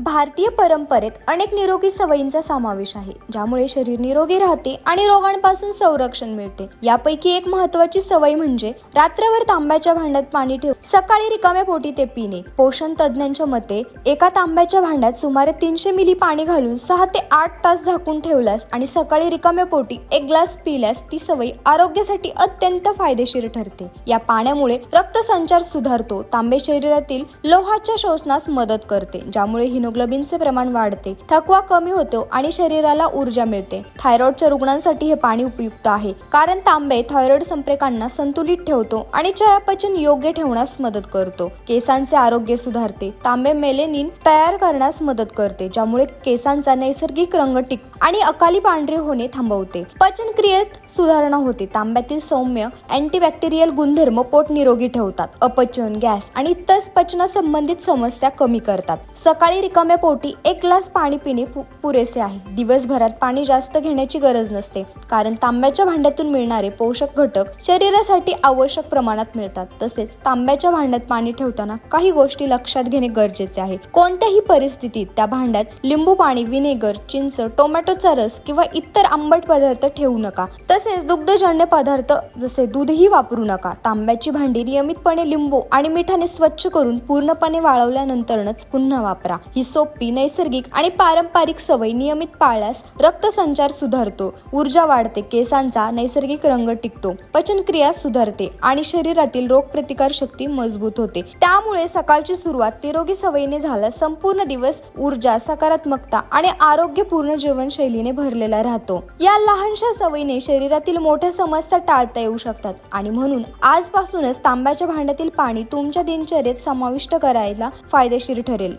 भारतीय परंपरेत अनेक निरोगी सवयींचा समावेश आहे ज्यामुळे शरीर निरोगी राहते आणि रोगांपासून संरक्षण मिळते. यापैकी एक महत्वाची सवय म्हणजे रात्रभर तांब्याच्या भांड्यात पाणी ठेव सकाळी रिकाम्या पोटी ते पिणे. पोषण तज्ज्ञांच्या मते एका तांब्याच्या भांड्यात सुमारे तीनशे मिली पाणी घालून सहा ते आठ तास झाकून ठेवल्यास आणि सकाळी रिकाम्या पोटी एक ग्लास पिल्यास ती सवय आरोग्यासाठी अत्यंत फायदेशीर ठरते. या पाण्यामुळे रक्तसंचार सुधारतो तांबे शरीरातील लोहाच्या शोषणास मदत करते ज्यामुळे हिमोग्लोबिनचे प्रमाण वाढते थकवा कमी होतो आणि शरीराला ऊर्जा मिळते. थायरॉइडच्या रुग्णांसाठी हे पाणी उपयुक्त आहे कारण तांबे थायरॉइड संप्रेरकांना संतुलित ठेवतो आणि चयापचन योग्य ठेवण्यास मदत करतो. केसांचे आरोग्य सुधारते तांबे मेलेनिन तयार करण्यास मदत करते ज्यामुळे केसांचा नैसर्गिक रंग टिक आणि अकाली पांढरे होणे थांबवते. पचन क्रियेत सुधारणा होते तांब्यातील सौम्य अँटीबॅक्टेरियल गुणधर्म पोट निरोगी ठेवतात अपचन गॅस आणि इतर पचनासंबंधित समस्या कमी करतात. सकाळी रिका पोटी एक ग्लास पाणी पिणे पु- पुरेसे आहे. दिवसभरात पाणी जास्त घेण्याची गरज नसते कारण तांब्याच्या भांड्यातून मिळणारे पोषक घटक शरीरासाठी आवश्यक प्रमाणात मिळतात. तसेच तांब्याच्या भांड्यात पाणी ठेवताना काही गोष्टी लक्षात घेणे गरजेचे आहे. कोणत्याही परिस्थितीत त्या भांड्यात लिंबू पाणी व्हिनेगर चिंच टोमॅटोचा रस किंवा इतर आंबट पदार्थ ठेवू नका. तसेच दुग्धजन्य पदार्थ जसे दूधही वापरू नका. तांब्याची भांडी नियमितपणे लिंबू आणि मिठाने स्वच्छ करून पूर्णपणे वाळवल्यानंतरच पुन्हा वापरा. ही सोपी नैसर्गिक आणि पारंपरिक सवय नियमित पाळल्यास रक्तसंचार सुधारतो ऊर्जा वाढते केसांचा नैसर्गिक रंग टिकतो पचनक्रिया सुधारते आणि शरीरातील रोगप्रतिकार शक्ती मजबूत होते. त्यामुळे सकाळची सुरुवात निरोगी सवयीने झाल्यास संपूर्ण दिवस ऊर्जा सकारात्मकता आणि आरोग्यपूर्ण जीवनशैलीने भरलेला राहतो. या लहानशा सवयीने शरीरातील मोठ्या समस्या टाळता येऊ शकतात आणि म्हणून आजपासूनच तांब्याच्या भांड्यातील पाणी तुमच्या दिनचर्येत समाविष्ट करायला फायदेशीर ठरेल.